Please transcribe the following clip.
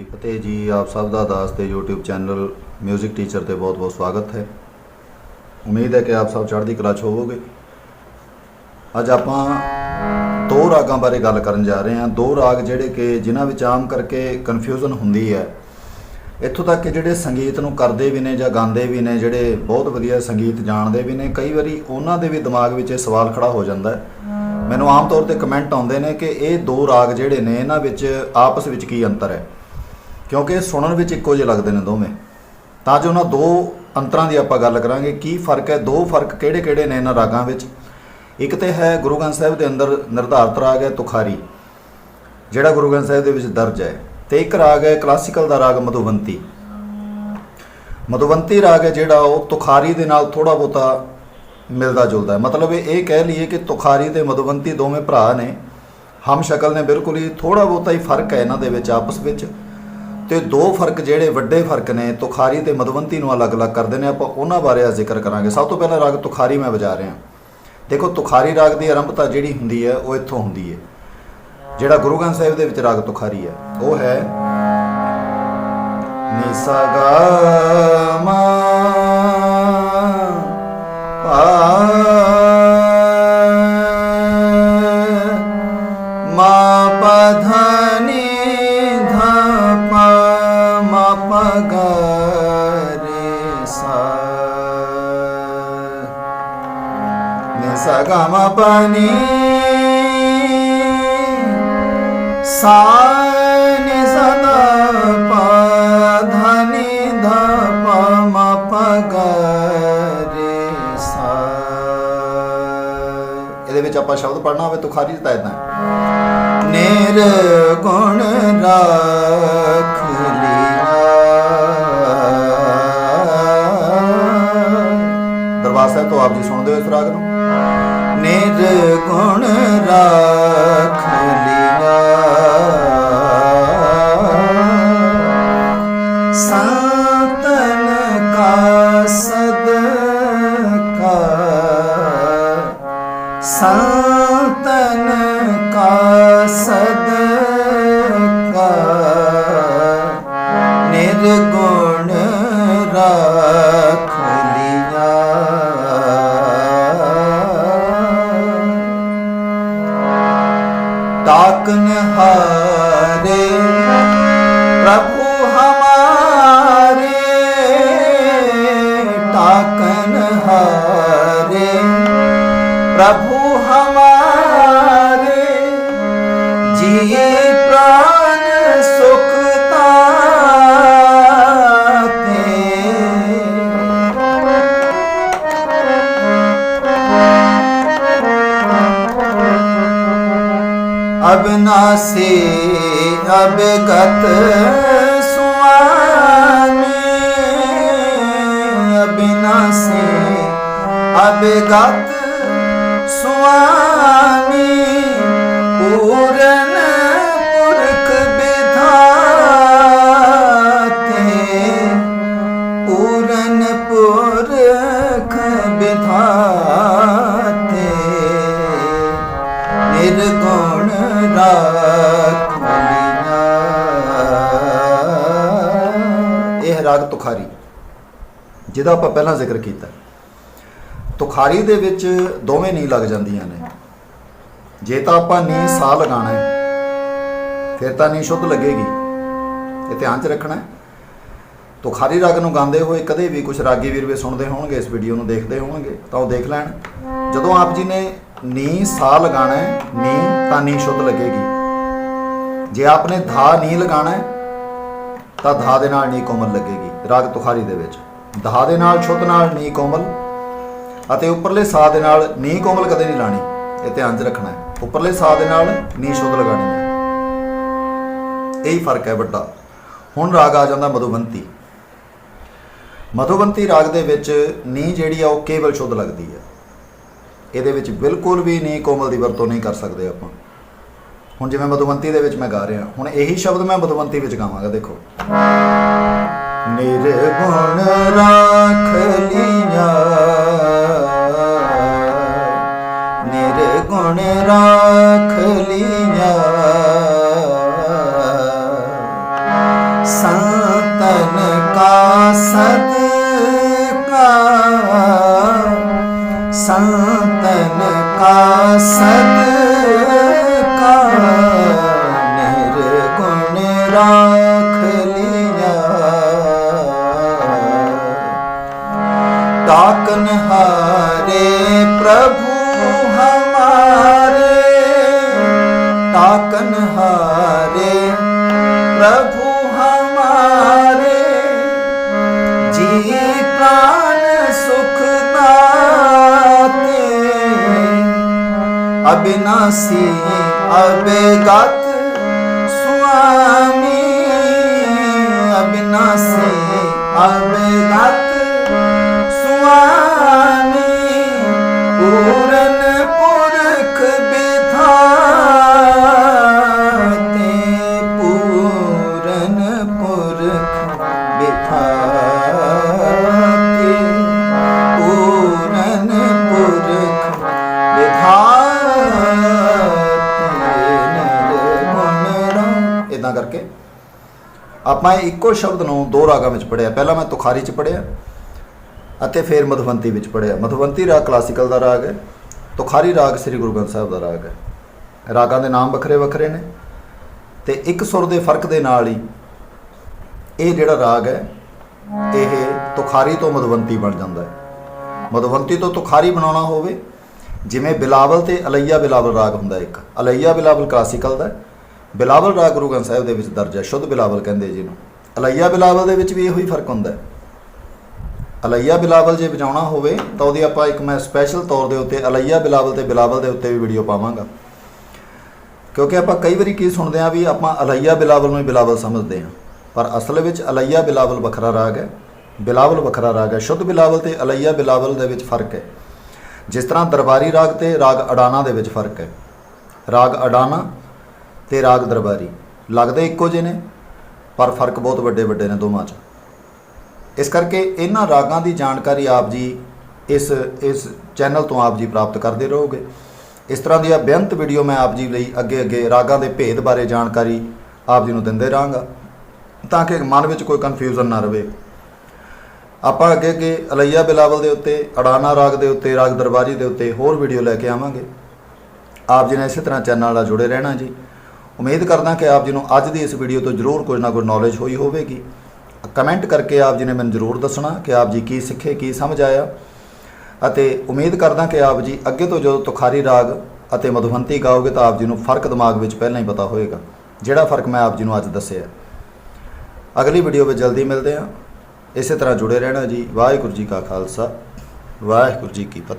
ਕੀ ਫਤਿਹ ਜੀ, ਆਪ ਸਭ ਦਾ ਦਾਸ ਤੇ YouTube ਚੈਨਲ 뮤직 ਟੀਚਰ ਤੇ ਬਹੁਤ-ਬਹੁਤ ਸਵਾਗਤ ਹੈ। ਉਮੀਦ ਹੈ ਕਿ ਆਪ ਸਭ ਚੜ੍ਹਦੀ ਕਲਾ 'ਚ ਹੋਵੋਗੇ। ਅੱਜ ਆਪਾਂ ਦੋ ਰਾਗਾਂ ਬਾਰੇ ਗੱਲ ਕਰਨ ਜਾ ਰਹੇ ਹਾਂ। ਦੋ ਰਾਗ ਜਿਹੜੇ ਕਿ ਜਿਨ੍ਹਾਂ ਵਿੱਚ ਆਮ ਕਰਕੇ ਕਨਫਿਊਜ਼ਨ ਹੁੰਦੀ ਹੈ। ਇੱਥੋਂ ਤੱਕ ਕਿ ਜਿਹੜੇ ਸੰਗੀਤ ਨੂੰ ਕਰਦੇ ਵੀ ਨੇ ਜਾਂ ਗਾਉਂਦੇ ਵੀ ਨੇ, ਜਿਹੜੇ ਬਹੁਤ ਵਧੀਆ ਸੰਗੀਤ ਜਾਣਦੇ ਵੀ ਨੇ, ਕਈ ਵਾਰੀ ਉਹਨਾਂ ਦੇ ਵੀ ਦਿਮਾਗ ਵਿੱਚ ਇਹ ਸਵਾਲ ਖੜਾ ਹੋ ਜਾਂਦਾ ਹੈ। ਮੈਨੂੰ ਆਮ ਤੌਰ ਤੇ ਕਮੈਂਟ ਆਉਂਦੇ ਨੇ ਕਿ ਇਹ ਦੋ ਰਾਗ ਜਿਹੜੇ ਨੇ, ਇਹਨਾਂ ਵਿੱਚ ਆਪਸ ਵਿੱਚ ਕੀ ਅੰਤਰ ਹੈ। ਕਿਉਂਕਿ ਇਹ ਸੁਣਨ ਵਿੱਚ ਇੱਕੋ ਜਿਹੇ ਲੱਗਦੇ ਨੇ ਦੋਵੇਂ। ਤਾਂ ਜੋ ਉਹਨਾਂ ਦੋ ਅੰਤਰਾਂ ਦੀ ਆਪਾਂ ਗੱਲ ਕਰਾਂਗੇ, ਕੀ ਫ਼ਰਕ ਹੈ, ਦੋ ਫ਼ਰਕ ਕਿਹੜੇ-ਕਿਹੜੇ ਨੇ ਇਹਨਾਂ ਰਾਗਾਂ ਵਿੱਚ? ਇੱਕ ਤੇ ਹੈ ਗੁਰੂ ਗ੍ਰੰਥ ਸਾਹਿਬ ਦੇ ਅੰਦਰ ਨਿਰਧਾਰਤ ਰਾਗ ਹੈ ਤੁਖਾਰੀ, ਜਿਹੜਾ ਗੁਰੂ ਗ੍ਰੰਥ ਸਾਹਿਬ ਦੇ ਵਿੱਚ ਦਰਜ ਹੈ। ਤੇ ਇੱਕ ਰਾਗ ਹੈ ਕਲਾਸੀਕਲ ਦਾ ਰਾਗ ਮਧੁਬੰਤੀ ਮਧੁਬੰਤੀ ਰਾਗ ਹੈ ਜਿਹੜਾ ਉਹ ਤੁਖਾਰੀ ਦੇ ਨਾਲ ਥੋੜਾ ਬਹੁਤਾ ਮਿਲਦਾ ਜੁਲਦਾ ਹੈ। ਮਤਲਬ ਇਹ ਕਹਿ ਲਈਏ ਕਿ ਤੁਖਾਰੀ ਤੇ ਮਧੁਬੰਤੀ ਦੋਵੇਂ ਭਰਾ ਨੇ। ਹਮ ਸ਼ਕਲ ਨੇ ਬਿਲਕੁਲ ਹੀ ਥੋੜਾ ਬਹੁਤਾ ਹੀ ਫ਼ਰਕ ਹੈ ਇਹਨਾਂ ਦੇ ਵਿੱਚ, ਆਪਸ ਵਿੱਚ। ਤੇ ਦੋ ਫ਼ਰਕ ਜਿਹੜੇ ਵੱਡੇ ਫ਼ਰਕ ਨੇ, ਤੁਖਾਰੀ ਤੇ ਮਧੁਬੰਤੀ ਨੂੰ ਅਲੱਗ-ਅਲੱਗ ਕਰਦੇ ਨੇ, ਆਪਾਂ ਉਹਨਾਂ ਬਾਰੇ ਅੱਜ ਜ਼ਿਕਰ ਕਰਾਂਗੇ। ਸਭ ਤੋਂ ਪਹਿਲਾਂ ਰਾਗ ਤੁਖਾਰੀ ਮੈਂ ਵਜਾ ਰਿਹਾ। ਦੇਖੋ, ਤੁਖਾਰੀ ਰਾਗ ਦੀ ਆਰੰਭਤਾ ਜਿਹੜੀ ਹੁੰਦੀ ਹੈ, ਉਹ ਇੱਥੋਂ ਹੁੰਦੀ ਹੈ। ਜਿਹੜਾ ਗੁਰੂ ਗ੍ਰੰਥ ਸਾਹਿਬ ਦੇ ਵਿੱਚ ਰਾਗ ਤੁਖਾਰੀ ਹੈ, ਉਹ ਹੈ ਨੀ ਮਾ ਪਾ ਮਾ ਪਾ ਪਾ ਗਾ ਰੇ ਸਾ ਇਹਦੇ ਵਿੱਚ ਆਪਾਂ ਸ਼ਬਦ ਪੜਨਾ ਹੋਵੇ ਤੁਖਾਰੀ ਚ ਤਾਂ ਇਦਾਂ ਨਿਰ ਗੁਣ ਰਾਖ ਲਿਆ। ਦਰਬਾਰ ਸਾਹਿਬ ਤੋਂ ਆਪ ਜੀ ਸੁਣਦੇ ਹੋ ਇਸ ਰਾਗ ਨੂੰ? ਨਿਰ ਰਾ ਤਾਕਨ ਹਾਰੇ। ਪ੍ਰਭੂ ਹਮਾਰੇ ਤਾਕਨ ਹਾਰੇ। ਪ੍ਰਭੂ ਹਮਾਰੇ ਜੀ ਪ੍ਰਾਨ ਅਬਨਾਸੀ ਅਬਗਤ ਸੁਆਮੀ ਅਬਨਾਸੀ ਅਬਗਤ ਸੁਆਮੀ ਇਹ ਤੁਖਾਰੀ, ਜਿਹਦਾ ਆਪਾਂ ਪਹਿਲਾਂ ਜ਼ਿਕਰ ਕੀਤਾ। ਤੁਖਾਰੀ ਦੇ ਵਿੱਚ ਦੋਵੇਂ ਨੀ ਲੱਗ ਜਾਂਦੀਆਂ ਨੇ। ਜੇ ਤਾਂ ਆਪਾਂ ਨੀ ਸਾ ਲਗਾਣਾ ਹੈ, ਫਿਰ ਤਾਂ ਨੀ ਸ਼ੁੱਧ ਲੱਗੇਗੀ। ਇਹ ਧਿਆਨ 'ਚ ਰੱਖਣਾ ਹੈ। ਤੁਖਾਰੀ ਰਾਗ ਨੂੰ ਗਾਉਂਦੇ ਹੋਏ ਕਦੇ ਵੀ ਕੁਝ ਰਾਗੀ ਵੀਰਵੇ ਸੁਣਦੇ ਹੋਣਗੇ, ਇਸ ਵੀਡੀਓ ਨੂੰ ਦੇਖਦੇ ਹੋਣਗੇ, ਤਾਂ ਉਹ ਦੇਖ ਲੈਣ। ਜਦੋਂ ਆਪ ਜੀ ਨੇ ਨੀ ਸਾਹ ਲਗਾਣਾ ਹੈ ਨੀ ਤਾਂ ਨੀ ਸ਼ੁੱਧ ਲੱਗੇਗੀ। ਜੇ ਆਪਨੇ ਧਾ ਨੀ ਲਗਾਣਾ ਹੈ ਤਾਂ ਧਾ ਦੇ ਨਾਲ ਨੀ ਕੋਮਲ ਲੱਗੇਗੀ। ਰਾਗ ਤੁਖਾਰੀ ਦੇ ਵਿੱਚ। ਧਾ ਦੇ ਨਾਲ ਸ਼ੁੱਧ ਨਾਲ ਨੀ ਕੋਮਲ ਅਤੇ ਉੱਪਰਲੇ ਸਾ ਦੇ ਨਾਲ ਨੀ ਕੋਮਲ ਕਦੇ ਨਹੀਂ ਲਾਣੀ। ਇਹ ਧਿਆਨ 'ਚ ਰੱਖਣਾ ਹੈ। ਉੱਪਰਲੇ ਸਾ ਦੇ ਨਾਲ ਨੀ ਸ਼ੁੱਧ ਲਗਾਣੀ ਹੈ। ਇਹੀ ਫ਼ਰਕ ਹੈ ਵੱਡਾ। ਹੁਣ ਰਾਗ ਆ ਜਾਂਦਾ ਮਧੁਬੰਤੀ। ਮਧੁਬੰਤੀ ਰਾਗ ਦੇ ਵਿੱਚ ਨੀ ਜਿਹੜੀ ਆ ਉਹ ਕੇਵਲ ਸ਼ੁੱਧ ਲੱਗਦੀ ਹੈ। ਇਹਦੇ ਵਿੱਚ ਬਿਲਕੁਲ ਵੀ ਨੀ ਕੋਮਲ ਦੀ ਵਰਤੋਂ ਨਹੀਂ ਕਰ ਸਕਦੇ ਆਪਾਂ। ਹੁਣ ਜਿਵੇਂ ਬਦਵੰਤੀ ਦੇ ਵਿੱਚ ਮੈਂ ਗਾ ਰਿਹਾ, ਹੁਣ ਇਹੀ ਸ਼ਬਦ ਮੈਂ ਬਦਵੰਤੀ ਵਿੱਚ ਗਾਵਾਂਗਾ, ਦੇਖੋ। ਨਿਰਗੁਣ ਰਾਖ ਲੀਆਂ। ਨਿਰਗੁਣ ਰਾਖ ਲੀਆਂ। ਸੰਤਨ ਕਾ ਸਦਕਾ। ਸੰਤਨ ਕਾ ਸਦਕਾ। ਨਿਰ ਗੁਣ ਰਾਖ ਲਿਆ। ਪ੍ਰਭੂ ਹਮਾਰੇ। ਤਾਕਨ ਹਾਰੇ ਪ੍ਰਭੂ ਹਮਾਰੇ। ਜੀ ਪ੍ਰਾਨ ਸੁਖ ਨਾਤੇ ਅਬੇਗਤ ਸੁਆਮੀ ਅਬਿਨਾਸੀ ਅਬੇ ਆਪਾਂ ਇਹ ਇੱਕੋ ਸ਼ਬਦ ਨੂੰ ਦੋ ਰਾਗਾਂ ਵਿੱਚ ਪੜਿਆ ਪਹਿਲਾਂ ਮੈਂ ਤੁਖਾਰੀ ਚ ਪੜਿਆ ਅਤੇ ਫਿਰ ਮਧਵੰਤੀ ਵਿੱਚ ਪੜਿਆ ਮਧਵੰਤੀ ਰਾਗ ਕਲਾਸੀਕਲ ਦਾ ਰਾਗ ਹੈ। ਤੁਖਾਰੀ ਰਾਗ ਸ੍ਰੀ ਗੁਰੂ ਗ੍ਰੰਥ ਸਾਹਿਬ ਦਾ ਰਾਗ ਹੈ। ਰਾਗਾਂ ਦੇ ਨਾਮ ਵੱਖਰੇ ਵੱਖਰੇ ਨੇ ਤੇ ਇੱਕ ਸੁਰ ਦੇ ਫ਼ਰਕ ਦੇ ਨਾਲ ਹੀ ਇਹ ਜਿਹੜਾ ਰਾਗ ਹੈ, ਇਹ ਤੁਖਾਰੀ ਤੋਂ ਮਧਵੰਤੀ ਬਣ ਜਾਂਦਾ ਹੈ। ਮਧਵੰਤੀ ਤੋਂ ਤੁਖਾਰੀ ਬਣਾਉਣਾ ਹੋਵੇ, ਜਿਵੇਂ ਬਿਲਾਵਲ ਤੇ ਅਲਈਆ ਬਿਲਾਵਲ ਰਾਗ ਹੁੰਦਾ ਇੱਕ। ਅਲਈਆ ਬਿਲਾਵਲ ਕਲਾਸੀਕਲ ਦਾ ਹੈ। ਬਿਲਾਵਲ ਰਾਗ ਗੁਰੂ ਗ੍ਰੰਥ ਸਾਹਿਬ ਦੇ ਵਿੱਚ ਦਰਜ ਹੈ, ਸ਼ੁੱਧ ਬਿਲਾਵਲ ਕਹਿੰਦੇ ਜਿਹਨੂੰ ਅਲਈਆ ਬਿਲਾਵਲ ਦੇ ਵਿੱਚ ਵੀ ਇਹੋ ਹੀ ਫ਼ਰਕ ਹੁੰਦਾ ਹੈ। ਅਲਈਆ ਬਿਲਾਵਲ ਜੇ ਵਜਾਉਣਾ ਹੋਵੇ, ਤਾਂ ਉਹਦੀ ਆਪਾਂ ਇੱਕ ਮੈਂ ਸਪੈਸ਼ਲ ਤੌਰ ਦੇ ਉੱਤੇ ਅਲਈਆ ਬਿਲਾਵਲ ਤੇ ਬਿਲਾਵਲ ਦੇ ਉੱਤੇ ਵੀ ਵੀਡੀਓ ਪਾਵਾਂਗਾ। ਕਿਉਂਕਿ ਆਪਾਂ ਕਈ ਵਾਰੀ ਕੀ ਸੁਣਦੇ ਆ ਵੀ ਆਪਾਂ ਅਲਈਆ ਬਿਲਾਵਲ ਨੂੰ ਬਿਲਾਵਲ ਸਮਝਦੇ ਹਾਂ। ਪਰ ਅਸਲ ਵਿੱਚ ਅਲਈਆ ਬਿਲਾਵਲ ਵੱਖਰਾ ਰਾਗ ਹੈ, ਬਿਲਾਵਲ ਵੱਖਰਾ ਰਾਗ ਹੈ, ਸ਼ੁੱਧ ਬਿਲਾਵਲ ਤੇ ਅਲਈਆ ਬਿਲਾਵਲ ਦੇ ਵਿੱਚ ਫ਼ਰਕ ਹੈ। ਜਿਸ ਤਰ੍ਹਾਂ ਦਰਬਾਰੀ ਰਾਗ ਤੇ ਰਾਗ ਅਡਾਨਾ ਦੇ ਵਿੱਚ ਫ਼ਰਕ ਹੈ। ਰਾਗ ਅਡਾਨਾ ਤੇ ਰਾਗ ਦਰਬਾਰੀ। ਲੱਗਦੇ ਇੱਕੋ ਜਿਹੇ ਨੇ, ਪਰ ਫ਼ਰਕ ਬਹੁਤ ਵੱਡੇ ਵੱਡੇ ਨੇ ਦੋਵਾਂ 'ਚ। ਇਸ ਕਰਕੇ ਇਹਨਾਂ ਰਾਗਾਂ ਦੀ ਜਾਣਕਾਰੀ ਆਪ ਜੀ ਇਸ ਇਸ ਚੈਨਲ ਤੋਂ ਆਪ ਜੀ ਪ੍ਰਾਪਤ ਕਰਦੇ ਰਹੋਗੇ। ਇਸ ਤਰ੍ਹਾਂ ਦੀਆਂ ਬੇਅੰਤ ਵੀਡੀਓ ਮੈਂ ਆਪ ਜੀ ਲਈ ਅੱਗੇ ਅੱਗੇ ਰਾਗਾਂ ਦੇ ਭੇਦ ਬਾਰੇ ਜਾਣਕਾਰੀ ਆਪ ਜੀ ਨੂੰ ਦਿੰਦੇ ਰਹਾਂਗਾ, ਤਾਂ ਕਿ ਮਨ ਵਿੱਚ ਕੋਈ ਕਨਫਿਊਜ਼ਨ ਨਾ ਰਵੇ। ਆਪਾਂ ਅੱਗੇ ਅੱਗੇ ਅਲਈਆ ਬਿਲਾਵਲ ਦੇ ਉੱਤੇ, ਅੜਾਨਾ ਰਾਗ ਦੇ ਉੱਤੇ, ਰਾਗ ਦਰਬਾਰੀ ਦੇ ਉੱਤੇ ਹੋਰ ਵੀਡੀਓ ਲੈ ਕੇ ਆਵਾਂਗੇ। ਆਪ ਜੀ ਨੇ ਇਸੇ ਤਰ੍ਹਾਂ ਚੈਨਲ ਨਾਲ ਜੁੜੇ ਰਹਿਣਾ ਜੀ। ਉਮੀਦ ਕਰਦਾ ਕਿ ਆਪ ਜੀ ਨੂੰ ਅੱਜ ਦੀ ਇਸ ਵੀਡੀਓ ਤੋਂ ਜ਼ਰੂਰ ਕੁਝ ਨਾ ਕੁਝ ਨੌਲੇਜ ਹੋਈ ਹੋਵੇਗੀ। ਕਮੈਂਟ ਕਰਕੇ ਆਪ ਜੀ ਨੇ ਮੈਨੂੰ ਜ਼ਰੂਰ ਦੱਸਣਾ ਕਿ ਆਪ ਜੀ ਕੀ ਸਿੱਖੇ, ਕੀ ਸਮਝ ਆਇਆ। ਅਤੇ ਉਮੀਦ ਕਰਦਾ ਕਿ ਆਪ ਜੀ ਅੱਗੇ ਤੋਂ ਜਦੋਂ ਤੁਖਾਰੀ ਰਾਗ ਅਤੇ ਮਧੁਵੰਤੀ ਗਾਓਗੇ ਤਾਂ ਆਪ ਜੀ ਨੂੰ ਫ਼ਰਕ ਦਿਮਾਗ ਵਿੱਚ ਪਹਿਲਾਂ ਹੀ ਪਤਾ ਹੋਏਗਾ ਜਿਹੜਾ ਫ਼ਰਕ ਮੈਂ ਆਪ ਜੀ ਨੂੰ ਅੱਜ ਦੱਸਿਆ। ਅਗਲੀ ਵੀਡੀਓ ਵਿੱਚ ਜਲਦੀ ਮਿਲਦੇ ਹਾਂ। ਇਸੇ ਤਰ੍ਹਾਂ ਜੁੜੇ ਰਹਿਣਾ ਜੀ। ਵਾਹਿਗੁਰੂ ਜੀ ਕਾ ਖਾਲਸਾ। ਵਾਹਿਗੁਰੂ ਜੀ ਕੀ ਫਤਿਹ।